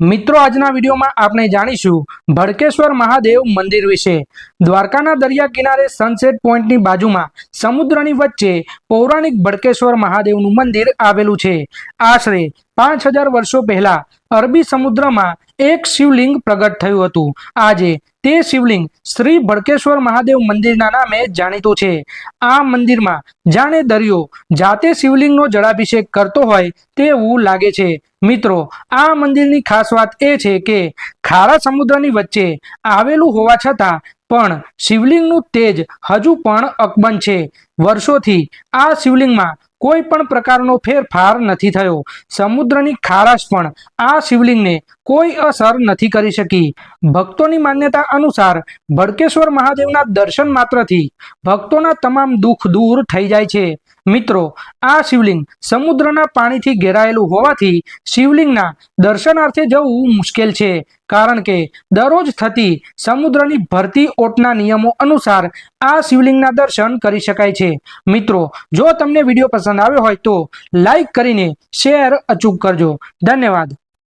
મિત્રો, આજના વિડીયોમાં આપણે જાણીશું ભડકેશ્વર મહાદેવ મંદિર વિશે. દ્વારકાના દરિયા કિનારે સનસેટ પોઈન્ટની બાજુમાં સમુદ્રની વચ્ચે પૌરાણિક ભડકેશ્વર મહાદેવનું મંદિર આવેલું છે. આશરે પાંચ હજાર વર્ષો પહેલા અરબી સમુદ્રમાં એક શિવલિંગ પ્રગટ થયું હતું. આજે તે શિવલિંગ શ્રી ભડકેશ્વર મહાદેવ મંદિરના નામે જાણીતું છે. આ મંદિરમાં જાણે દરિયો જાતે શિવલિંગનો જળાભિષેક કરતો હોય તેવું લાગે છે. મિત્રો, આ મંદિરની ખાસ વાત એ છે કે ખારા સમુદ્રની વચ્ચે આવેલું હોવા છતાં પણ શિવલિંગનું તેજ હજુ પણ અકબંધ છે. વર્ષોથી આ શિવલિંગમાં કોઈ પણ પ્રકારનો ફેરફાર નથી થયો. સમુદ્રની ખારાશ પણ આ શિવલિંગને કોઈ અસર નથી કરી શકી. ભક્તોની માન્યતા અનુસાર ભડકેશ્વર મહાદેવના દર્શન માત્રથી ભક્તોના તમામ દુઃખ દૂર થઈ જાય છે. મિત્રો, આ શિવલિંગ સમુદ્રના પાણીથી ઘેરાયેલું હોવાથી શિવલિંગના દર્શનાર્થે જવું મુશ્કેલ છે. કારણ કે દરરોજ થતી સમુદ્રની ભરતી ઓટના નિયમો અનુસાર આ શિવલિંગના દર્શન કરી શકાય છે. મિત્રો, જો તમને વીડિયો પસંદ આવ્યો હોય તો લાઈક કરીને શેર અચૂક કરજો. ધન્યવાદ.